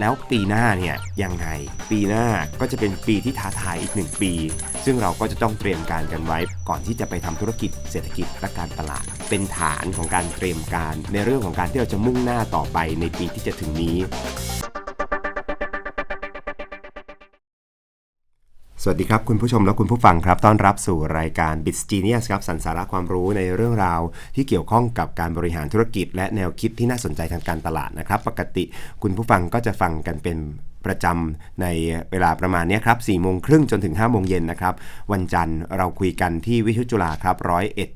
แล้วปีหน้าเนี่ยยังไง ปีหน้าก็จะเป็นปีที่ท้าทายอีกหนึ่งปี ซึ่งเราก็จะต้องเตรียมการกันไว้ ก่อนที่จะไปทำธุรกิจเศรษฐกิจและการตลาด เป็นฐานของการเตรียมการในเรื่องของการที่เราจะมุ่งหน้าต่อไปในปีที่จะถึงนี้ สวัสดีครับ คุณผู้ชมและคุณผู้ฟังครับ ต้อนรับสู่รายการ b i t Genius ครับสันสาระความรู้ในเรื่องราว ที่เกี่ยวข้องกับการบริหารธุรกิจ และแนวคิดที่น่าสนใจทางการตลาดนะครับ ปกติคุณผู้ฟังก็จะฟังกันเป็นประจำในเวลาประมาณนี้ครับ4โมงครึ่งจนถึง5โมงเย็นนะครับ วันจันทร์เราคุยกันที่วิทยุจุฬาครับร้อยเอ็ด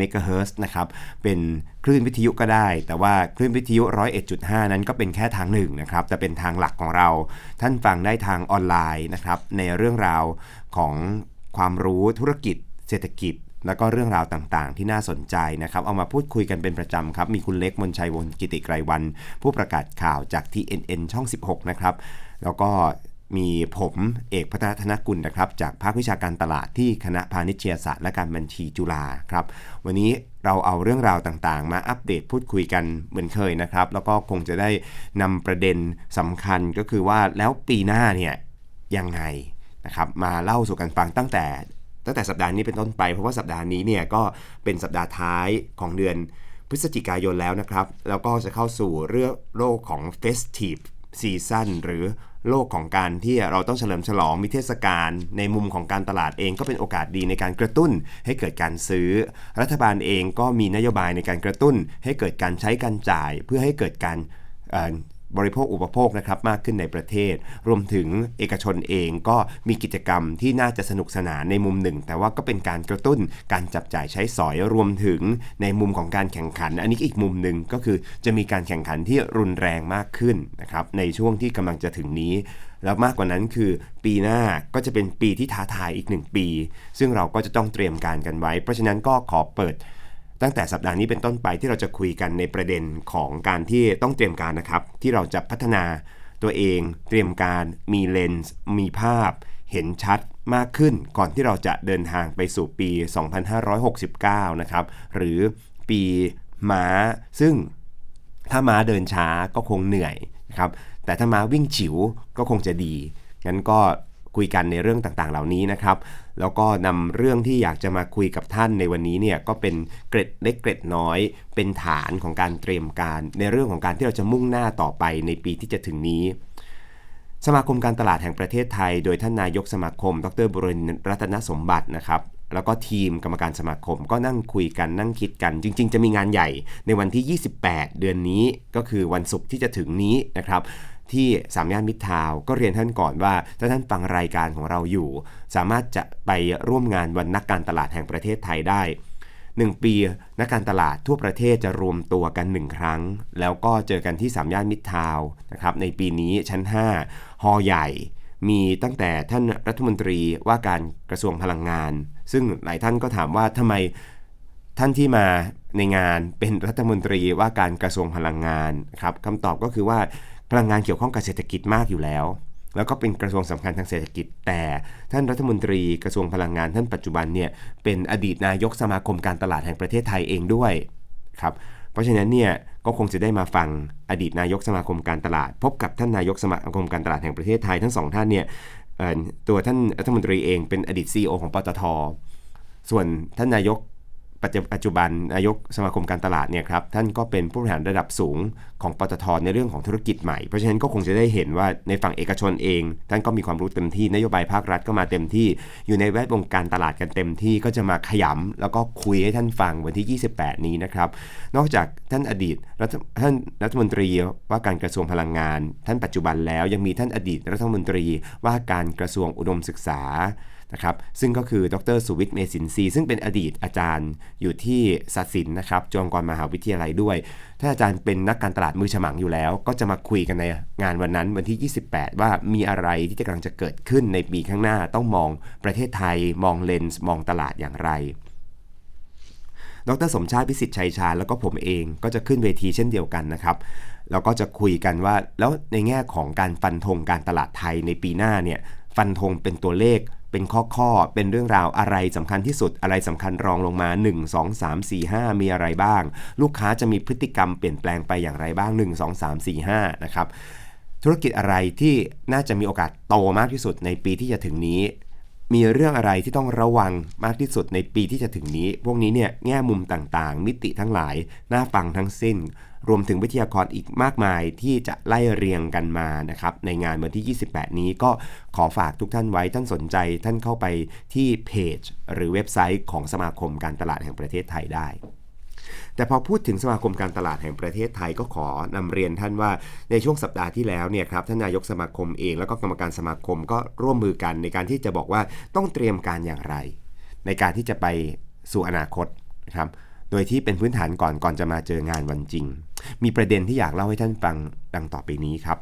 มกะเฮิรตซ์นะครับเป็นคลื่นวิทยุก็ได้ แต่ว่าคลื่นวิทยุ 101.5 นั้นก็เป็นแค่ทางหนึ่งนะครับแต่เป็นทางหลักของเรา ท่านฟังได้ทางออนไลน์นะครับในเรื่องราวของความรู้ธุรกิจ เศรษฐกิจแล้วก็เรื่องราวต่างๆ ที่น่าสนใจนะครับ เอามาพูดคุยกันเป็นประจำครับ มีคุณเล็กมนชัยวงกิติไกรวัน ผู้ประกาศข่าวจาก TNN ช่อง 16 นะครับ แล้วก็ มีผมเอกพัฒนธนกุลนะครับ จากภาควิชาการตลาดที่คณะพาณิชยศาสตร์และการบัญชีจุฬาครับ วันนี้เราเอาเรื่องราวต่างๆ มาอัปเดตพูดคุยกันเหมือนเคยนะครับ แล้วก็คงจะได้นำประเด็นสำคัญก็คือว่าแล้วปีหน้าเนี่ยยังไงนะครับมาเล่าสู่กันฟังตั้งแต่ ตั้งแต่สัปดาห์นี้เป็นต้นไป เพราะว่าสัปดาห์นี้เนี่ยก็เป็นสัปดาห์ท้ายของเดือนพฤศจิกายนแล้วนะครับ แล้วก็จะเข้าสู่เรื่องโลกของ Festive Season หรือ โลกของการที่เราต้องเฉลิมฉลองมีเทศกาลในมุมของการตลาดเองก็เป็นโอกาสดีในการกระตุ้นให้เกิดการซื้อ รัฐบาลเองก็มีนโยบายในการกระตุ้น ให้เกิดการใช้การจ่าย เพื่อให้เกิดการ บริโภคอุปโภคนะครับมากขึ้นในประเทศ รวมถึงเอกชนเองก็มีกิจกรรมที่น่าจะสนุกสนานในมุมหนึ่ง แต่ว่าก็เป็นการกระตุ้นการจับจ่ายใช้สอยรวมถึงในมุมของการแข่งขัน อันนี้อีกมุมหนึ่งก็คือจะมีการแข่งขันที่รุนแรงมากขึ้นนะครับในช่วงที่กำลังจะถึงนี้แล้วมากกว่านั้นคือปีหน้าก็จะเป็นปีที่ท้าทายอีกหนึ่งปี ซึ่งเราก็จะต้องเตรียมการกันไว้ เพราะฉะนั้นก็ขอเปิด ตั้งแต่สัปดาห์นี้เป็นต้นไปที่เราจะคุยกันในประเด็นของการที่ต้องเตรียมการนะครับ ที่เราจะพัฒนาตัวเองเตรียมการมีเลนส์มีภาพ เห็นชัดมากขึ้นก่อนที่เราจะเดินทางไปสู่ปี 2569 นะครับ หรือปีม้า ซึ่งถ้าม้าเดินช้าก็คงเหนื่อยนะครับแต่ถ้าม้าวิ่งฉิวก็คงจะดีงั้นก็ คุยกันในเรื่องต่างๆ เหล่านี้นะครับ แล้วก็นำเรื่องที่อยากจะมาคุยกับท่านในวันนี้เนี่ยก็เป็นเกร็ดเล็กเกร็ดน้อย เป็นฐานของการเตรียมการ ในเรื่องของการที่เราจะมุ่งหน้าต่อไปในปีที่จะถึงนี้ สมาคมการตลาดแห่งประเทศไทย โดยท่านนายกสมาคม ดรบุรินรัตนสมบัตินะครับแล้วก็ทีมกรรมการสมาคมก็นั่งคุยกันนั่งคิดกัน จริง ๆ จะมีงานใหญ่ในวันที่ 28 เดือนนี้ก็คือวันศุกร์ที่จะถึงนี้นะครับ ที่สามย่านมิตรทาวก็เรียนท่านก่อนว่า ถ้าท่านฟังรายการของเราอยู่ สามารถจะไปร่วมงานวันนักการตลาดแห่งประเทศไทยได้ 1 ปีนักการตลาดทั่วประเทศจะรวมตัวกัน 1 ครั้ง แล้วก็เจอกันที่สามย่านมิตรทาวนะครับในปีนี้ชั้น5ฮอใหญ่มีตั้งแต่ท่านรัฐมนตรีว่าการกระทรวงพลังงาน ซึ่งหลายท่านก็ถามว่าทำไมท่านที่มาในงานเป็นรัฐมนตรีว่าการกระทรวงพลังงานครับคำตอบก็คือว่า พลังงานเกี่ยวข้องกับเศรษฐกิจมากอยู่แล้ว แล้วก็เป็นกระทรวงสำคัญทางเศรษฐกิจ แต่ท่านรัฐมนตรีกระทรวงพลังงานท่านปัจจุบันเนี่ยเป็นอดีตนายกสมาคมการตลาดแห่งประเทศไทยเองด้วยครับเพราะฉะนั้นเนี่ยก็คงจะได้มาฟังอดีตนายกสมาคมการตลาด พบกับท่านนายกสมาคมการตลาดแห่งประเทศไทยทั้งสองท่านเนี่ยตัวท่านรัฐมนตรีเองเป็นอดีต CEO ของปตท ส่วนท่านนายก ปัจจุบันนายกสมาคมการตลาดเนี่ยครับท่านก็เป็นผู้บริหารระดับสูงของปตทในเรื่องของธุรกิจใหม่ เพราะฉะนั้นก็คงจะได้เห็นว่าในฝั่งเอกชนเอง ท่านก็มีความรู้เต็มที่นโยบายภาครัฐก็มาเต็มที่ อยู่ในแวดวงการตลาดกันเต็มที่ก็จะมาขยำแล้วก็คุยให้ท่านฟังวันที่ 28 นี้นะครับนอกจากท่านอดีตท่านรัฐมนตรีว่าการกระทรวงพลังงาน ท่านปัจจุบันแล้วยังมีท่านอดีตรัฐมนตรีว่าการกระทรวงอุดมศึกษา นะครับซึ่งก็คือดรสุวิทย์เมสินทรีซึ่งเป็นอดีตอาจารย์อยู่ที่ศาสินนะครับจุฬาภรณ์มหาวิทยาลัยด้วยถ้าอาจารย์เป็นนักการตลาดมือฉมังอยู่แล้ว ก็จะมาคุยกันในงานวันนั้นวันที่ 28 ว่ามีอะไรที่จะกำลังจะเกิดขึ้นในปีข้างหน้าต้องมองประเทศไทย มองเลนส์มองตลาดอย่างไรดรสมชาติพิสิทธิ์ชัยชาญแล้วก็ผมเองก็จะขึ้นเวทีเช่นเดียวกันนะครับแล้วก็จะคุยกันว่าแล้วในแง่ของการฟันธงการตลาดไทยในปีหน้าเนี่ยฟันธงเป็นตัวเลข เป็นข้อข้อเป็นเรื่องราวอะไรสำคัญที่สุดอะไรสำคัญรองลงมา 1 2 3 4 5 มีอะไรบ้าง ลูกค้าจะมีพฤติกรรมเปลี่ยนแปลงไปอย่างไรบ้าง 1 2 3 4 5 นะครับ ธุรกิจอะไรที่น่าจะมีโอกาสโตมากที่สุดในปีที่จะถึงนี้ มีเรื่องอะไรที่ต้องระวังมากที่สุดในปีที่จะถึงนี้ พวกนี้เนี่ยแง่มุมต่างๆ มิติทั้งหลาย น่าฟังทั้งสิ้น รวมถึงวิทยากรอีกมากมายที่จะไล่เรียงกันมานะครับ ในงานวันที่ 28 นี้ก็ขอฝากทุกท่านไว้ ท่านสนใจท่านเข้าไปที่เพจ หรือเว็บไซต์ของสมาคมการตลาดแห่งประเทศไทยได้ แต่พอพูดถึงสมาคมการตลาดแห่งประเทศไทยก็ขอนำเรียนท่านว่าในช่วงสัปดาห์ที่แล้วเนี่ยครับท่านนายกสมาคมเอง แล้วก็กรรมการสมาคมก็ร่วมมือกันในการที่จะบอกว่าต้องเตรียมการอย่างไร ในการที่จะไปสู่อนาคตนะครับโดยที่เป็นพื้นฐานก่อนก่อนจะมาเจองานวันจริง มีประเด็นที่อยากเล่าให้ท่านฟังดังต่อไปนี้ครับ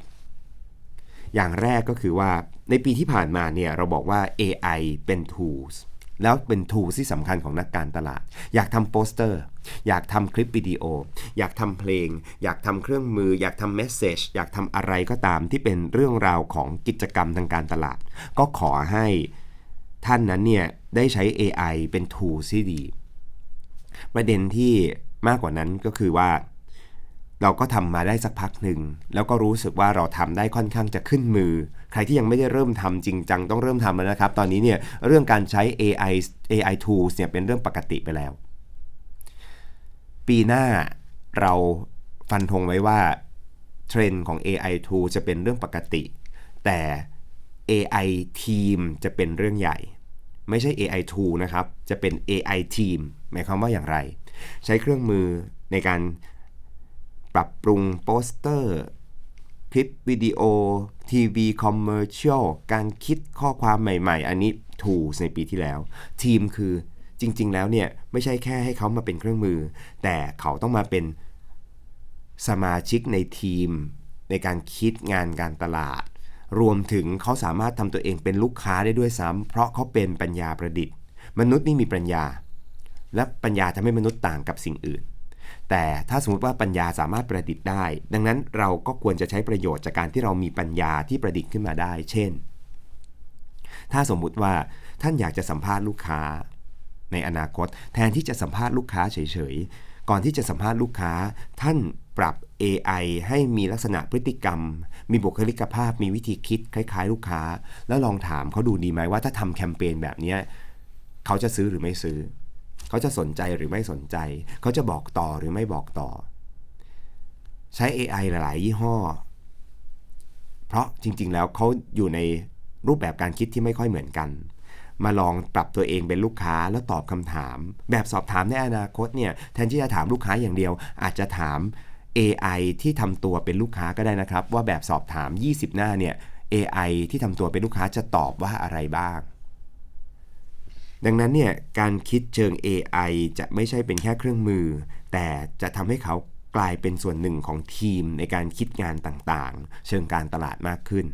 อย่างแรกก็คือว่าในปีที่ผ่านมาเนี่ยเราบอกว่า AI เป็น tools แล้วเป็น tools ที่สำคัญของนักการตลาด อยากทำโปสเตอร์ อยากทำคลิปวิดีโอ อยากทำเพลง อยากทำเครื่องมือ อยากทำเมสเซจอยากทำอะไรก็ตามที่เป็นเรื่องราวของกิจกรรมทางการตลาด ก็ขอให้ท่านนั้นเนี่ยได้ใช้ AI เป็น tool ที่ดี ประเด็นที่มากกว่านั้นก็คือว่า เราก็ทำมาได้สักพักหนึ่ง แล้วก็รู้สึกว่าเราทำได้ค่อนข้างจะขึ้นมือ ใครที่ยังไม่ได้เริ่มทำจริงจังต้องเริ่มทำแล้วนะครับ ตอนนี้เนี่ยเรื่องการใช้ AI AI tools เนี่ยเป็นเรื่องปกติไปแล้ว ปีหน้าเราฟันธงไว้ว่าเทรนด์ของ AI tool จะเป็นเรื่องปกติ แต่ AI team จะเป็นเรื่องใหญ่ ไม่ใช่ AI tool นะครับ จะเป็น AI team หมายความว่าอย่างไร ใช้เครื่องมือในการปรับปรุงโปสเตอร์ คลิปวิดีโอ ทีวีคอมเมอร์เชียลการคิดข้อความใหม่ๆ อันนี้ tools ในปีที่แล้ว ทีมคือ จริง ๆ แล้วเนี่ยไม่ใช่แค่ให้เขามาเป็นเครื่องมือ แต่เขาต้องมาเป็นสมาชิกในทีม ในการคิดงานการตลาด รวมถึงเขาสามารถทำตัวเองเป็นลูกค้าได้ด้วยซ้ำเพราะเขาเป็นปัญญาประดิษฐ์ มนุษย์นี่มีปัญญา และปัญญาทำให้มนุษย์ต่างกับสิ่งอื่น แต่ถ้าสมมติว่าปัญญาสามารถประดิษฐ์ได้ ดังนั้นเราก็ควรจะใช้ประโยชน์จากการที่เรามีปัญญาที่ประดิษฐ์ขึ้นมาได้ เช่น ถ้าสมมุติว่าท่านอยากจะสัมภาษณ์ลูกค้า ในอนาคต แทนที่จะสัมภาษณ์ลูกค้าเฉยๆ ก่อนที่จะสัมภาษณ์ลูกค้า ท่านปรับ AI ให้มีลักษณะพฤติกรรม มีบุคลิกภาพ มีวิธีคิดคล้ายๆ ลูกค้า แล้วลองถามเขาดูดีไหมว่าถ้าทำแคมเปญแบบนี้เขาจะซื้อหรือไม่ซื้อ เขาจะสนใจหรือไม่สนใจ เขาจะบอกต่อหรือไม่บอกต่อ ใช้ AI หลาย ๆ ยี่ห้อ เพราะจริงๆ แล้วเขาอยู่ในรูปแบบการคิดที่ไม่ค่อยเหมือนกัน มาลองปรับตัวเองเป็นลูกค้าแล้วตอบคำถาม แบบสอบถามในอนาคตเนี่ยแทนที่จะถามลูกค้าอย่างเดียว อาจจะถาม AI ที่ทำตัวเป็นลูกค้าก็ได้นะครับ ว่าแบบสอบถาม 20 หน้าเนี่ย AI ที่ทำตัวเป็นลูกค้าจะตอบว่าอะไรบ้าง ดังนั้นเนี่ยการคิดเชิง AI จะไม่ใช่เป็นแค่เครื่องมือ แต่จะทำให้เขากลายเป็นส่วนหนึ่งของทีมในการคิดงานต่างๆ เชิงการตลาดมากขึ้น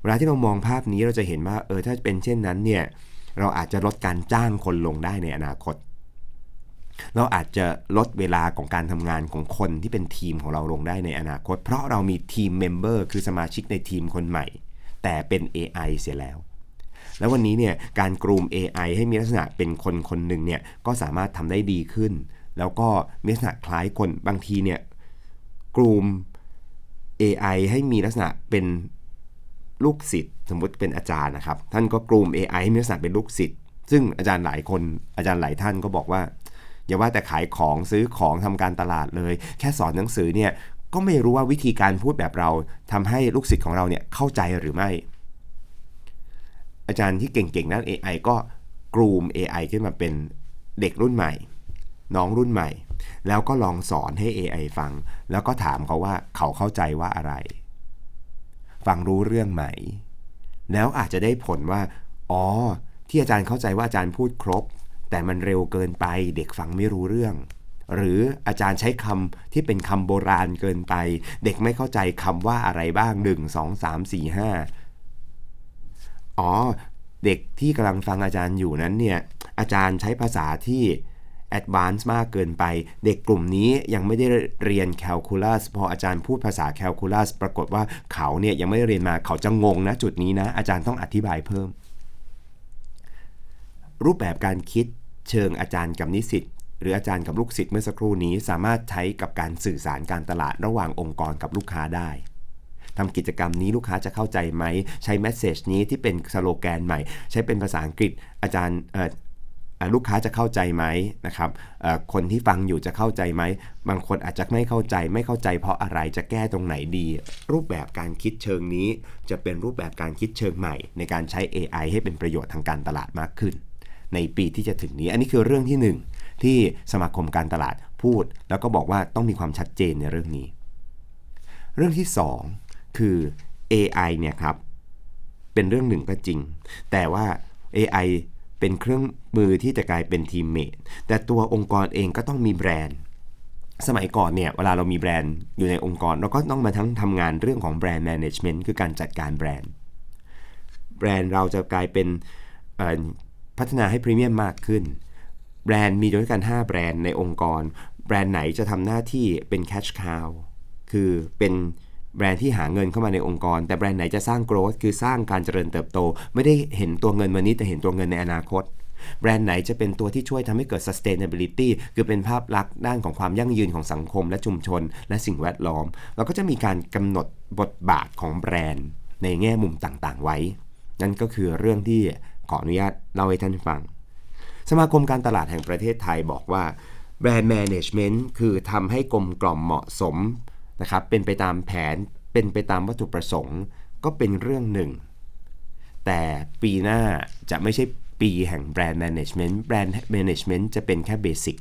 เวลาที่เรามองภาพนี้เราจะเห็นว่าเออถ้าเป็นเช่นนั้นเนี่ยเราอาจจะลดการจ้างคนลงได้ในอนาคต เราอาจจะลดเวลาของการทำงานของคนที่เป็นทีมของเราลงได้ในอนาคต เพราะเรามีทีมเมมเบอร์คือสมาชิกในทีมคนใหม่ แต่เป็น AI เสียแล้ว แล้ววันนี้เนี่ยการกลุ่ม AI ให้มีลักษณะเป็นคนคนหนึ่งเนี่ยก็สามารถทำได้ดีขึ้น แล้วก็มีลักษณะคล้ายคนบางทีเนี่ยกลุ่ม AI ให้มีลักษณะเป็น ลูกศิษย์สมมติเป็นอาจารย์นะครับ ท่านก็กลุ่ม AI ให้มีลักษณะเป็นลูกศิษย์ซึ่งอาจารย์หลายคนอาจารย์หลายท่านก็บอกว่า อย่าว่าแต่ขายของซื้อของทำการตลาดเลย แค่สอนหนังสือเนี่ยก็ไม่รู้ว่าวิธีการพูดแบบเราทำให้ลูกศิษย์ของเราเนี่ยเข้าใจหรือไม่ อาจารย์ที่เก่งๆด้น AI ก็กลุ่ม AI ขึ้นมาเป็นเด็กรุ่นใหม่ น้องรุ่นใหม่ แล้วก็ลองสอนให้ AI ฟัง แล้วก็ถามเขาว่าเขาเข้าใจว่าอะไร ฟังรู้เรื่องไหม แล้วอาจจะได้ผลว่า อ๋อ ที่อาจารย์เข้าใจว่าอาจารย์พูดครบ แต่มันเร็วเกินไป เด็กฟังไม่รู้เรื่อง หรืออาจารย์ใช้คำที่เป็นคำโบราณเกินไป เด็กไม่เข้าใจคำว่าอะไรบ้าง 1 2 3 4 5 อ๋อ เด็กที่กำลังฟังอาจารย์อยู่นั้นเนี่ย อาจารย์ใช้ภาษาที่ advanced มากเกินไป เด็กกลุ่มนี้ยังไม่ได้เรียน calculus พออาจารย์พูดภาษา calculus ปรากฏว่าเขาเนี่ยยังไม่ได้เรียนมาเขาจะงงนะจุดนี้นะ อาจารย์ต้องอธิบายเพิ่ม รูปแบบการคิดเชิงอาจารย์กับนิสิตหรืออาจารย์กับลูกศิษย์เมื่อสักครู่นี้สามารถใช้กับการสื่อสารการตลาดระหว่างองค์กรกับลูกค้าได้ทำกิจกรรมนี้ลูกค้าจะเข้าใจไหม ใช้แมสเซจนี้ที่เป็นสโลแกนใหม่ ใช้เป็นภาษาอังกฤษอาจารย์ ลูกค้าจะเข้าใจไหมนะครับคนที่ฟังอยู่จะเข้าใจไหม บางคนอาจจะไม่เข้าใจไม่เข้าใจเพราะอะไรจะแก้ตรงไหนดี รูปแบบการคิดเชิงนี้ จะเป็นรูปแบบการคิดเชิงใหม่ ในการใช้ AI ให้เป็นประโยชน์ทางการตลาดมากขึ้น ในปีที่จะถึงนี้ อันนี้คือเรื่องที่ 1 ที่สมาคมการตลาดพูด แล้วก็บอกว่าต้องมีความชัดเจนในเรื่องนี้ เรื่องที่ 2 คือ AI เนี่ยครับเป็นเรื่องหนึ่งก็จริง แต่ว่า AI เป็นเครื่องมือที่จะกลายเป็นทีมเมทแต่ตัวองค์กรเองก็ต้องมีแบรนด์ สมัยก่อนเนี่ยเวลาเรามีแบรนด์อยู่ในองค์กร เราก็ต้องมาทั้งทำงานเรื่องของแบรนด์แมネจเมนต์คือการจัดการแบรนด์ แบรนด์เราจะกลายเป็นพัฒนาให้พรีเมียมมากขึ้น แบรนด์มีด้วยกัน 5 แบรนด์ในองค์กร แบรนด์ไหนจะทำหน้าที่เป็นแคชคาวคือเป็น แบรนด์ที่หาเงินเข้ามาในองค์กร แต่แบรนด์ไหนจะสร้างโกรธคือสร้างการเจริญเติบโต ไม่ได้เห็นตัวเงินวันนี้แต่เห็นตัวเงินในอนาคต แบรนด์ไหนจะเป็นตัวที่ช่วยทำให้เกิด sustainability คือเป็นภาพลักษณ์ด้านของความยั่งยืนของสังคม และชุมชน และสิ่งแวดล้อม เราก็จะมีการกำหนดบทบาทของแบรนด์ ในแง่มุมต่างๆ ไว้ นั่นก็คือเรื่องที่ขออนุญาตเล่าให้ท่านฟัง สมาคมการตลาดแห่งประเทศไทยบอกว่าแบรนด์แมネจเมนต์คือทำให้กลมกล่อมเหมาะสม นะครับเป็นไปตามแผนเป็นไปตามวัตถุประสงค์ ก็เป็นเรื่องหนึ่ง แต่ปีหน้าจะไม่ใช่ปีแห่งแบรนด์แมネจเมนต์แบรนด์แมネจเมนต์จะเป็นแค่เบสิก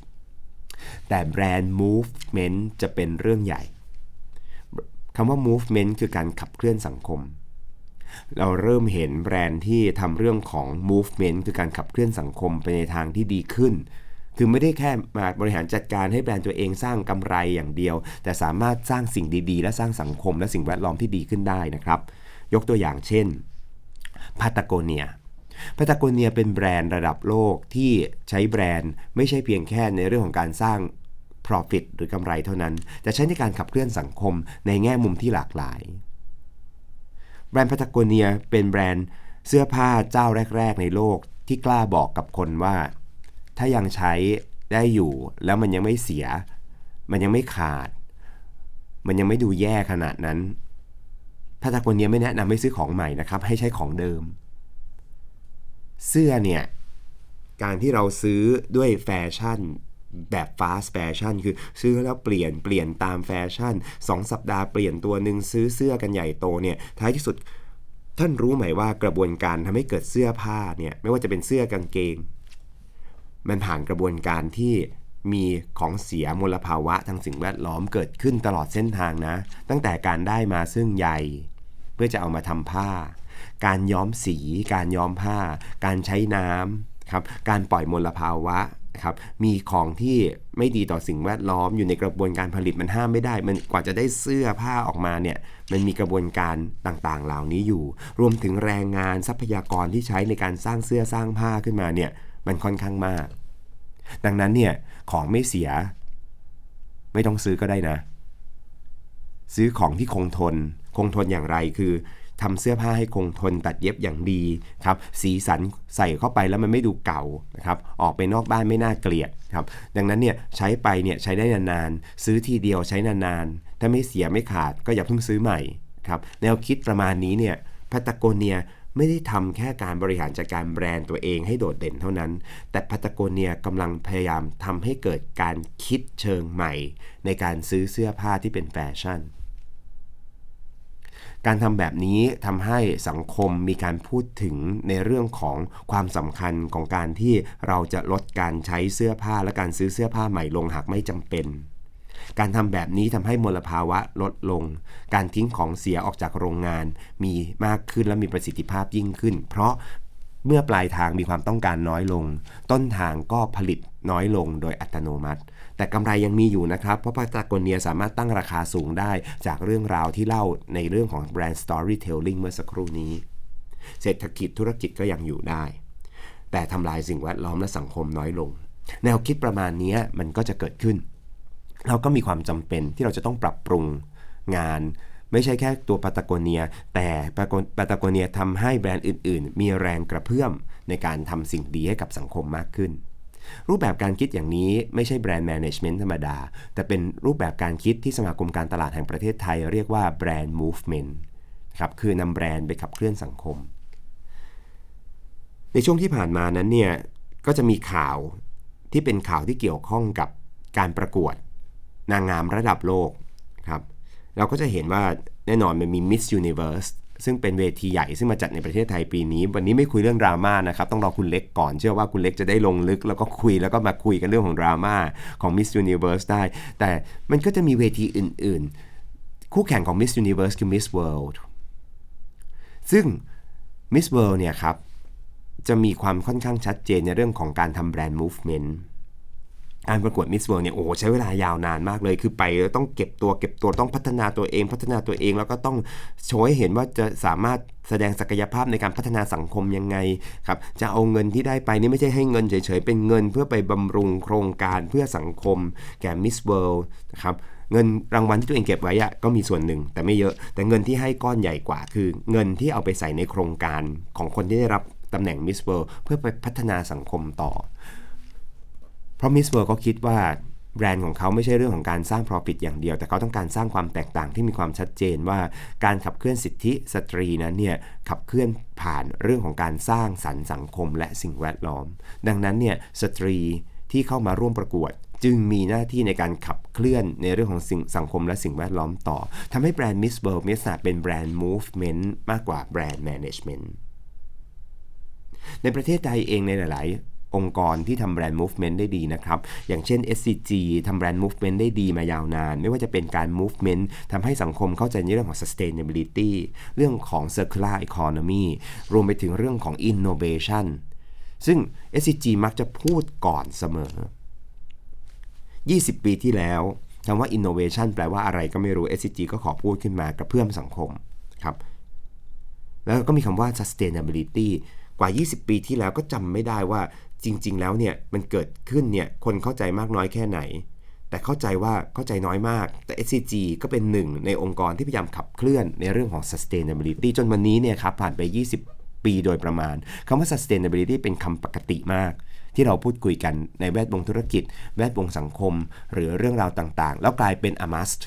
แต่แบรนด์ movement จะเป็นเรื่องใหญ่คำว่า movement คือการขับเคลื่อนสังคม เราเริ่มเห็นแบรนด์ที่ทำเรื่องของ movement คือการขับเคลื่อนสังคมไปในทางที่ดีขึ้น คือไม่ได้แค่มาบริหารจัดการให้แบรนด์ตัวเองสร้างกำไรอย่างเดียว แต่สามารถสร้างสิ่งดีๆ และสร้างสังคมและสิ่งแวดล้อมที่ดีขึ้นได้นะครับ ยกตัวอย่างเช่นพาตาโกเนียพาตาโกเนียเป็นแบรนด์ระดับโลกที่ใช้แบรนด์ไม่ใช่เพียงแค่ในเรื่องของการสร้าง profit หรือกำไรเท่านั้น แต่ใช้ในการขับเคลื่อนสังคมในแง่มุมที่หลากหลาย แบรนด์พาตาโกเนียเป็นแบรนด์เสื้อผ้าเจ้าแรก ๆ ในโลกที่กล้าบอกกับคนว่า ถ้ายังใช้ได้อยู่แล้วมันยังไม่เสีย มันยังไม่ขาด มันยังไม่ดูแย่ขนาดนั้นพาตากนนียไม่แนะนำให้ซื้อของใหม่นะครับ ให้ใช้ของเดิม เสื้อเนี่ยการที่เราซื้อด้วยแฟชั่นแบบฟาสแฟชั่นคือซื้อแล้วเปลี่ยนเปลี่ยนตามแฟชั่น 2 สัปดาห์เปลี่ยนตัวหนึ่งซื้อเสื้อกันใหญ่โตเนี่ยท้ายที่สุดท่านรู้ไหมว่ากระบวนการทำให้เกิดเสื้อผ้าเนี่ยไม่ว่าจะเป็นเสื้อกางเกง มันผ่านกระบวนการที่มีของเสียมลภาวะทางสิ่งแวดล้อมเกิดขึ้นตลอดเส้นทางนะ ตั้งแต่การได้มาซึ่งใยเพื่อจะเอามาทำผ้า การย้อมสี การย้อมผ้า การใช้น้ำครับการปล่อยมลภาวะครับมีของที่ไม่ดีต่อสิ่งแวดล้อมอยู่ในกระบวนการผลิตมันห้ามไม่ได้ มันกว่าจะได้เสื้อผ้าออกมาเนี่ยมันมีกระบวนการต่างๆ เหล่านี้อยู่ รวมถึงแรงงานทรัพยากรที่ใช้ในการสร้างเสื้อสร้างผ้าขึ้นมาเนี่ย มันค่อนข้างมาก ดังนั้นเนี่ยของไม่เสีย ไม่ต้องซื้อก็ได้นะ ซื้อของที่คงทน คงทนอย่างไรคือทำเสื้อผ้าให้คงทนตัดเย็บอย่างดีครับ สีสันใส่เข้าไปแล้วมันไม่ดูเก่านะครับ ออกไปนอกบ้านไม่น่าเกลียดครับ ดังนั้นเนี่ยใช้ไปเนี่ยใช้ได้นานๆ ซื้อทีเดียวใช้นานๆ ถ้าไม่เสียไม่ขาดก็อย่าเพิ่งซื้อใหม่ครับ แนวคิดประมาณนี้เนี่ยพัตโกเนีย ไม่ได้ทำแค่การบริหารจัดการแบรนด์ตัวเองให้โดดเด่นเท่านั้น แต่พัตโกเนียกำลังพยายามทำให้เกิดการคิดเชิงใหม่ ในการซื้อเสื้อผ้าที่เป็นแฟชั่น การทำแบบนี้ทำให้สังคมมีการพูดถึงในเรื่องของความสำคัญของการที่เราจะลดการใช้เสื้อผ้าและการซื้อเสื้อผ้าใหม่ลงหากไม่จำเป็น การทำแบบนี้ทำให้มลภาวะลดลง การทิ้งของเสียออกจากโรงงานมีมากขึ้นและมีประสิทธิภาพยิ่งขึ้น เพราะเมื่อปลายทางมีความต้องการน้อยลง ต้นทางก็ผลิตน้อยลงโดยอัตโนมัติ แต่กำไรยังมีอยู่นะครับ เพราะปาตากเนียสามารถตั้งราคาสูงได้จากเรื่องราวที่เล่าในเรื่องของแบรนด์ storytelling เมื่อสักครู่นี้ เศรษฐกิจธุรกิจก็ยังอยู่ได้ แต่ทำลายสิ่งแวดล้อมและสังคมน้อยลง แนวคิดประมาณนี้มันก็จะเกิดขึ้น เราก็มีความจำเป็นที่เราจะต้องปรับปรุงงาน ไม่ใช่แค่ตัวปาตโกเนีย แต่ปาตโกเนียทำให้แบรนด์อื่น ๆ มีแรงกระเพื่อมในการทำสิ่งดีให้กับสังคมมากขึ้น รูปแบบการคิดอย่างนี้ไม่ใช่แบรนด์แมネจเมนต์ธรรมดา แต่เป็นรูปแบบการคิดที่สมาคมการตลาดแห่งประเทศไทย เรียกว่าแบรนด์มูฟเมนต์ครับคือนำแบรนด์ไปขับเคลื่อนสังคม ในช่วงที่ผ่านมานั้นเนี่ยก็จะมีข่าวที่เป็นข่าวที่เกี่ยวข้องกับการประกวด นางงามระดับโลกครับเราก็จะเห็นว่าแน่นอนมันมี Miss Universe ซึ่งเป็นเวทีใหญ่ซึ่งมาจัดในประเทศไทยปีนี้ วันนี้ไม่คุยเรื่องดราม่านะครับ ต้องรอคุณเล็กก่อนเชื่อว่าคุณเล็กจะได้ลงลึก แล้วก็คุยแล้วก็มาคุยกันเรื่องของดราม่าของ Miss Universe ได้ แต่มันก็จะมีเวทีอื่น ๆ คู่แข่งของ Miss Universe คือ Miss World ซึ่ง Miss World เนี่ยครับ จะมีความค่อนข้างชัดเจนในเรื่องของการทำแบรนด์ movement การประกวดมิสเวิร์เนี่ยโอ้ใช้เวลายาวนานมากเลย คือไปแล้วต้องเก็บตัวเก็บตัวต้องพัฒนาตัวเอง พัฒนาตัวเองแล้วก็ต้องโชว์ให้เห็นว่าจะสามารถแสดงศักยภาพในการพัฒนาสังคมยังไงครับจะเอาเงินที่ได้ไปนี่ไม่ใช่ให้เงินเฉยๆ เป็นเงินเพื่อไปบำรุงโครงการเพื่อสังคม แก่มิสเวิลด์นะครับเงินรางวัลที่ตัวเองเก็บไว้อะก็มีส่วนหนึ่ง แต่ไม่เยอะ แต่เงินที่ให้ก้อนใหญ่กว่า คือเงินที่เอาไปใส่ในโครงการของคนที่ได้รับตำแหน่งมิสเวิลด์เพื่อไปพัฒนาสังคมต่อ เพราะมิสเวิร์ก็คิดว่าแบรนด์ของเขาไม่ใช่เรื่องของการสร้าง profit อย่างเดียว แต่เขาต้องการสร้างความแตกต่างที่มีความชัดเจนว่าการขับเคลื่อนสิทธิสตรีนั้นเนี่ยขับเคลื่อนผ่านเรื่องของการสร้างสรรค์สังคมและสิ่งแวดล้อม ดังนั้นเนี่ยสตรีที่เข้ามาร่วมประกวด จึงมีหน้าที่ในการขับเคลื่อนในเรื่องของสิ่งสังคมและสิ่งแวดล้อมต่อทำให้แบรนด์ Miss World มีลักษณะเป็นแบรนด์ movement มากกว่าแบรนด์ management ในประเทศไทยเองในหลาย องค์กรที่ทำแบรนด์ movement ได้ดีนะครับ อย่างเช่น SCG ทำแบรนด์ movement ได้ดีมายาวนาน ไม่ว่าจะเป็นการ movement ทำให้สังคมเข้าใจในเรื่องของ sustainability เรื่องของ circular economy รวมไปถึงเรื่องของ innovation ซึ่ง SCG มักจะพูดก่อนเสมอ 20 ปีที่แล้วคำว่า innovation แปลว่าอะไรก็ไม่รู้ SCG ก็ขอพูดขึ้นมากระเพื่อมสังคมครับ แล้วก็มีคำว่า sustainability กว่า 20 ปีที่แล้วก็จำไม่ได้ว่า จริง ๆ แล้วเนี่ยมันเกิดขึ้นเนี่ยคนเข้าใจมากน้อยแค่ไหน แต่เข้าใจว่าเข้าใจน้อยมาก แต่ SCG ก็เป็นหนึ่งในองค์กรที่พยายามขับเคลื่อนในเรื่องของ sustainability จนวันนี้เนี่ยครับผ่านไป 20 ปีโดยประมาณคำว่า sustainability เป็นคำปกติมากที่เราพูดคุยกันในแวดวงธุรกิจ แวดวงสังคม หรือเรื่องราวต่างๆ แล้วกลายเป็น a must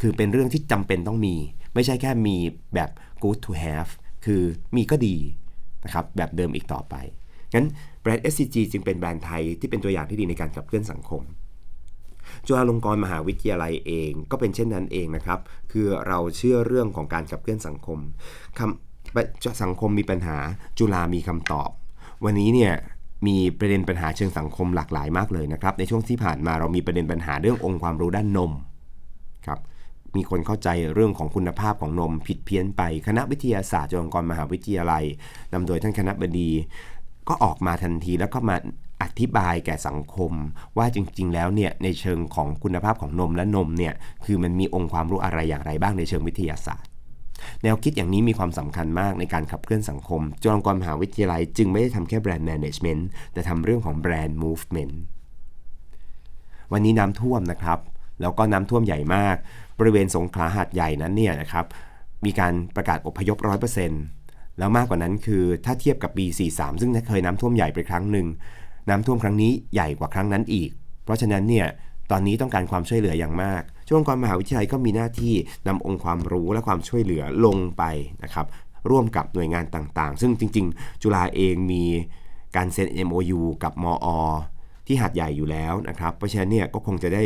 คือเป็นเรื่องที่จำเป็นต้องมี ไม่ใช่แค่มีแบบ good to have คือมีก็ดีนะครับแบบเดิมอีกต่อไปงั้น แบรนด์ SCG จึงเป็นแบรนด์ไทยที่เป็นตัวอย่างที่ดีในการขับเคลื่อนสังคม จุฬาลงกรณ์มหาวิทยาลัยเองก็เป็นเช่นนั้นเองนะครับ คือเราเชื่อเรื่องของการขับเคลื่อนสังคมคำสังคมมีปัญหาจุฬามีคำตอบ วันนี้เนี่ยมีประเด็นปัญหาเชิงสังคมหลากหลายมากเลยนะครับ ในช่วงที่ผ่านมาเรามีประเด็นปัญหาเรื่ององค์ความรู้ด้านนมครับมีคนเข้าใจเรื่องของคุณภาพของนมผิดเพี้ยนไป คณะวิทยาศาสตร์จุฬาลงกรณ์มหาวิทยาลัยนำโดยท่านคณะบดี ก็ออกมาทันทีแล้วก็มาอธิบายแก่สังคม ว่าจริง ๆ แล้วเนี่ยในเชิงของคุณภาพของนมและนมเนี่ยคือมันมีองค์ความรู้อะไรอย่างไรบ้างในเชิงวิทยาศาสตร์ แนวคิดอย่างนี้มีความสำคัญมากในการขับเคลื่อนสังคม จุฬาลงกรณ์มหาวิทยาลัยจึงไม่ได้ทำแค่แบรนด์แมネจเมนต์แต่ทำเรื่องของแบรนด์มูฟเมนต์วันนี้น้ำท่วมนะครับ แล้วก็น้ำท่วมใหญ่มาก บริเวณสงขลาหาดใหญ่นั้นเนี่ยนะครับมีการประกาศอพยพร้อยเปอร์เซ็นต์ แล้วมากกว่านั้นคือถ้าเทียบกับปี 43 ซึ่งเคยน้ำท่วมใหญ่ไปครั้งหนึ่งน้ำท่วมครั้งนี้ใหญ่กว่าครั้งนั้นอีก เพราะฉะนั้นเนี่ยตอนนี้ต้องการความช่วยเหลืออย่างมากช่วงกรมหาวิทยาลัยก็มีหน้าที่นำองค์ความรู้และความช่วยเหลือลงไปนะครับร่วมกับหน่วยงานต่างๆ ซึ่งจริง ๆ จุฬาเองมีการเซ็น MOU กับมอ ที่หาดใหญ่อยู่แล้วนะครับเพราะฉะนั้นเนี่ยก็คงจะได้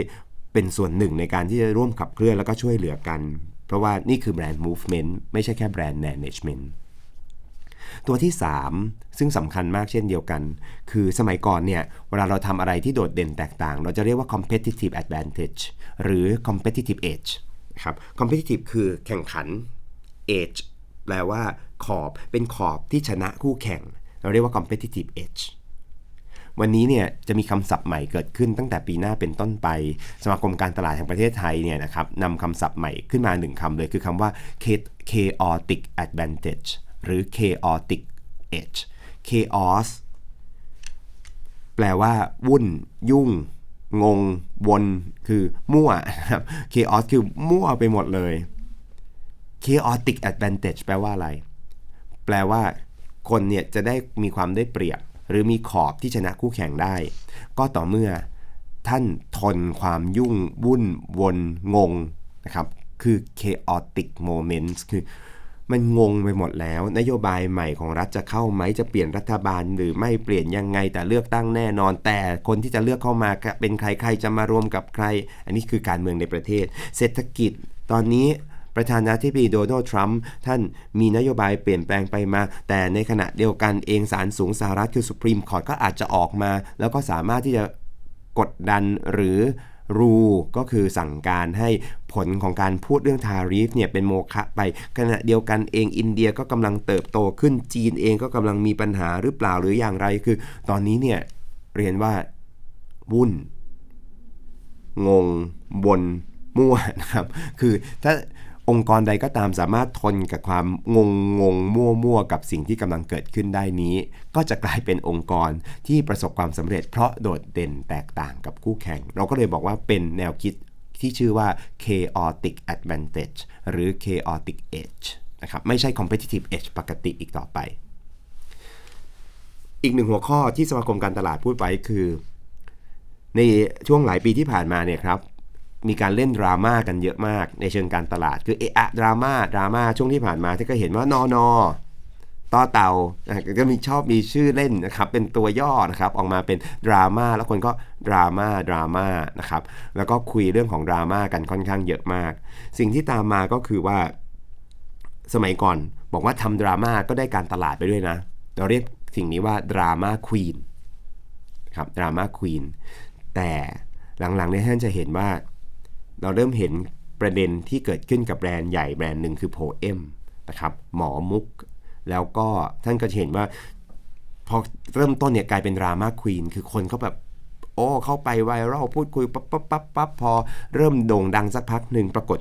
เป็นส่วนหนึ่งในการที่จะร่วมขับเคลื่อนแล้วก็ช่วยเหลือกัน เพราะว่านี่คือแบรนด์ movement ไม่ใช่แค่แบรนด์ management ตัวที่ 3 ซึ่งสำคัญมากเช่นเดียวกัน คือสมัยก่อนเนี่ย เวลาเราทำอะไรที่โดดเด่นแตกต่าง เราจะเรียกว่า competitive advantage หรือ competitive edge ครับ competitive คือแข่งขัน edge แปลว่าขอบเป็นขอบที่ชนะคู่แข่ง เราเรียกว่า competitive edge วันนี้เนี่ยจะมีคำศัพท์ใหม่เกิดขึ้นตั้งแต่ปีหน้าเป็นต้นไป สมาคมการตลาดแห่งประเทศไทยเนี่ยนะครับนำคำศัพท์ใหม่ขึ้นมาหนึ่งคำเลยคือคำว่า chaotic advantage หรือ chaotic edge chaos แปลว่า วุ่น ยุ่ง งง วน คือมั่วนะครับ chaos คือมั่วไปหมดเลย chaotic advantage แปลว่าอะไร แปลว่า คนเนี่ยจะได้มีความได้เปรียบ หรือมีขอบที่ชนะคู่แข่งได้ ก็ต่อเมื่อท่านทนความยุ่ง วุ่น วน งง นะครับ คือ chaotic moments คือ มันงงไปหมดแล้ว นโยบายใหม่ของรัฐจะเข้าไหมจะเปลี่ยนรัฐบาล หรือไม่เปลี่ยนยังไงแต่เลือกตั้งแน่นอน แต่คนที่จะเลือกเข้ามาเป็นใครใครจะมารวมกับใคร อันนี้คือการเมืองในประเทศ เศรษฐกิจตอนนี้ประธานาธิบดีโดนัลด์ทรัมป์ท่านมีนโยบายเปลี่ยนแปลงไปมา แต่ในขณะเดียวกันเองศาลสูงสหรัฐคือสุพรีมคอร์ทก็อาจจะออกมา แล้วก็สามารถที่จะกดดันหรือ รูก็คือสั่งการให้ผลของการพูดเรื่องทาริฟเนี่ยเป็นโมฆะไปขณะเดียวกันเองอินเดียก็กำลังเติบโตขึ้นจีนเองก็กำลังมีปัญหาหรือเปล่าหรืออย่างไรคือ ตอนนี้เนี่ยเรียนว่าวุ่น งงบนมั่วนะครับ คือถ้า องค์กรใดก็ตามสามารถทนกับความงงงงมั่วมั่วกับสิ่งที่กำลังเกิดขึ้นได้นี้ ก็จะกลายเป็นองค์กรที่ประสบความสำเร็จ เพราะโดดเด่นแตกต่างกับคู่แข่ง เราก็เลยบอกว่าเป็นแนวคิดที่ชื่อว่า chaotic advantage หรือ chaotic edge นะครับไม่ใช่ competitive edge ปกติอีกต่อไป อีกหนึ่งหัวข้อที่สมาคมการตลาดพูดไว้คือ ในช่วงหลายปีที่ผ่านมาเนี่ยครับ มีการเล่นดราม่ากันเยอะมากในเชิงการตลาด คือเอะอะดราม่าดราม่าช่วงที่ผ่านมาที่ก็เห็นว่านอนอต่อเตาก็มีชอบมีชื่อเล่นนะครับเป็นตัวย่อนะครับออกมาเป็นดราม่าแล้วคนก็ดราม่าดราม่านะครับแล้วก็คุยเรื่องของดราม่ากันค่อนข้างเยอะมาก สิ่งที่ตามมาก็คือว่าสมัยก่อนบอกว่าทำดราม่าก็ได้การตลาดไปด้วยนะ เราเรียกสิ่งนี้ว่าดราม่าควีนครับดราม่าควีนแต่หลังๆเนี่ยท่านจะเห็นว่า เราเริ่มเห็นประเด็นที่เกิดขึ้นกับแบรนด์ใหญ่แบรนด์หนึ่งคือโพเอมนะครับหมอมุก แล้วก็ท่านก็เห็นว่า พอเริ่มต้นเนี่ยกลายเป็นดราม่าควีนคือคนเขาแบบ โอ้เข้าไปไวรัลพูดคุยปั๊บปั๊บปั๊บปั๊บพอเริ่มโด่งดังสักพักหนึ่งปรากฏ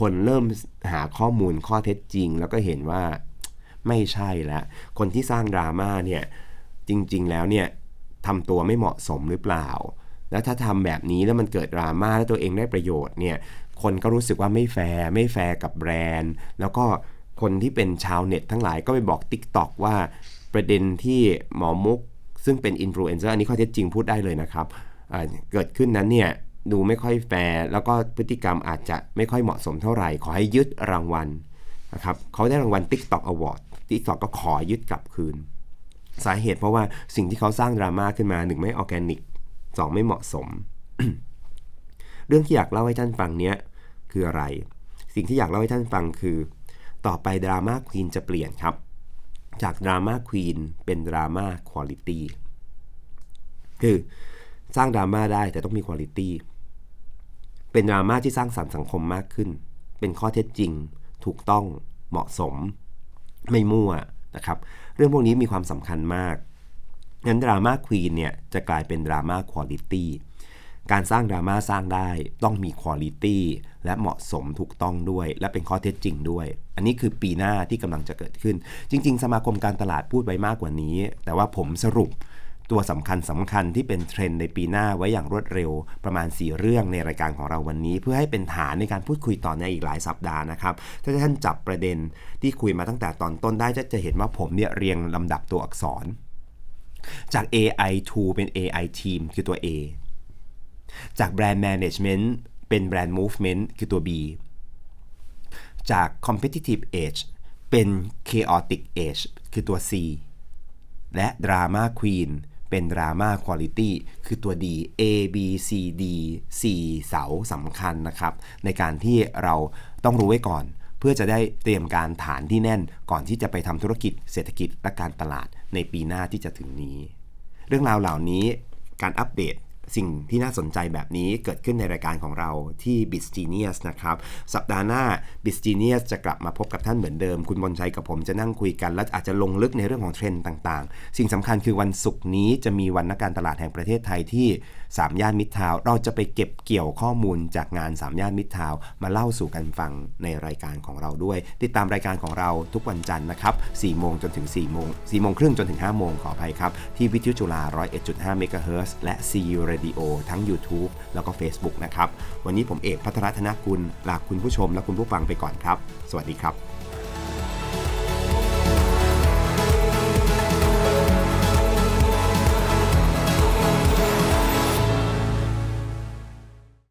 คนเริ่มหาข้อมูลข้อเท็จจริง แล้วก็เห็นว่าไม่ใช่ล้วคนที่สร้างดราม่าเนี่ยจริง ๆ แล้วเนี่ยทำตัวไม่เหมาะสมหรือเปล่า แล้วถ้าทำแบบนี้แล้วมันเกิดดราม่าแล้วตัวเองได้ประโยชน์เนี่ยคนก็รู้สึกว่าไม่แฟร์ไม่แฟร์กับแบรนด์ แล้วก็คนที่เป็นชาวเน็ตทั้งหลายก็ไปบอก Tik t o อกว่าประเด็นที่หมอมุก ซึ่งเป็นอินฟลูเอนเซอร์อันนี้ข้อเท็จจริงพูดได้เลยนะครับเกิดขึ้นนั้นเนี่ยดูไม่ค่อยแฟร์แล้วก็พฤติกรรมอาจจะไม่ค่อยเหมาะสมเท่าไหร่ ขอให้ยึดรางวัลนะครับเขาได้รางวัล TikTok Award TikTok ก็ขอยึดกลับคืน สาเหตุเพราะว่าสิ่งที่เขาสร้างดราม่าขึ้นมาหนึ่งไม่ออร์แกนิก สองไม่เหมาะสม เรื่องที่อยากเล่าให้ท่านฟังเนี้ยคืออะไร สิ่งที่อยากเล่าให้ท่านฟังคือ ต่อไปดราม่าควีนจะเปลี่ยนครับ จากดราม่าควีนเป็นดราม่าคุณลิตี้คือสร้างดราม่าได้แต่ต้องมีคุณลิตี้เป็นดราม่าที่สร้างสรรค์สังคมมากขึ้น เป็นข้อเท็จจริง ถูกต้องเหมาะสม ไม่มั่วนะครับ เรื่องพวกนี้มีความสำคัญมาก งั้นดราม่าควีนเนี่ยจะกลายเป็นดราม่าคุณลิตี้การสร้างดราม่าสร้างได้ต้องมีคุณลิตี้และเหมาะสมถูกต้องด้วย และเป็นข้อเท็จจริงด้วย อันนี้คือปีหน้าที่กำลังจะเกิดขึ้น จริง ๆ สมาคมการตลาดพูดไว้มากกว่านี้ แต่ว่าผมสรุปตัวสำคัญสำคัญที่เป็นเทรนด์ในปีหน้าไว้อย่างรวดเร็วประมาณ 4 เรื่องในรายการของเราวันนี้ เพื่อให้เป็นฐานในการพูดคุยต่อในอีกหลายสัปดาห์นะครับ ถ้าท่านจับประเด็นที่คุยมาตั้งแต่ตอนต้นได้จะจะเห็นว่าผมเนี่ยเรียงลำดับตัวอักษร จาก AI to เป็น AI team คือตัว A จาก brand management เป็น brand movement คือตัว B จาก competitive edge เป็น chaotic edge คือตัว C และ drama queen เป็น drama quality คือตัว D A B C D 4 เสาสำคัญนะครับ ในการที่เราต้องรู้ไว้ก่อน เพื่อจะได้เตรียมการฐานที่แน่นก่อนที่จะไปทำธุรกิจเศรษฐกิจและการตลาด ในปีหน้าที่จะถึงนี้ เรื่องราวเหล่านี้การอัปเดตสิ่งที่น่าสนใจแบบนี้เกิดขึ้นในรายการของเราที่ b i z Genius นะครับ สัปดาห์หน้า b i z Genius จะกลับมาพบกับท่านเหมือนเดิม คุณบอลชัยกับผมจะนั่งคุยกัน และอาจจะลงลึกในเรื่องของเทรนด์ต่าง ๆ สิ่งสำคัญคือวันศุกร์นี้จะมีวันนักการตลาดแห่งประเทศไทยที่3 ย่านมิตรทาวเราจะไปเก็บเกี่ยวข้อมูลจากงาน 3 ย่านมิตรทาวมาเล่าสู่กันฟังในรายการของเราด้วย ติดตามรายการของเราทุกวันจันทร์นะครับ4โมงจนถึง4โมง4โมงครึ่งจนถึง5โมงขออภัยครับ ที่วิทยุจุฬา101.5เมกะเฮิร์และ CU Radio ทั้ง YouTube แล้วก็ Facebook นะครับ วันนี้ผมเอกพัทรธนกุลลาคุณผู้ชมและคุณผู้ฟังไปก่อนครับ สวัสดีครับ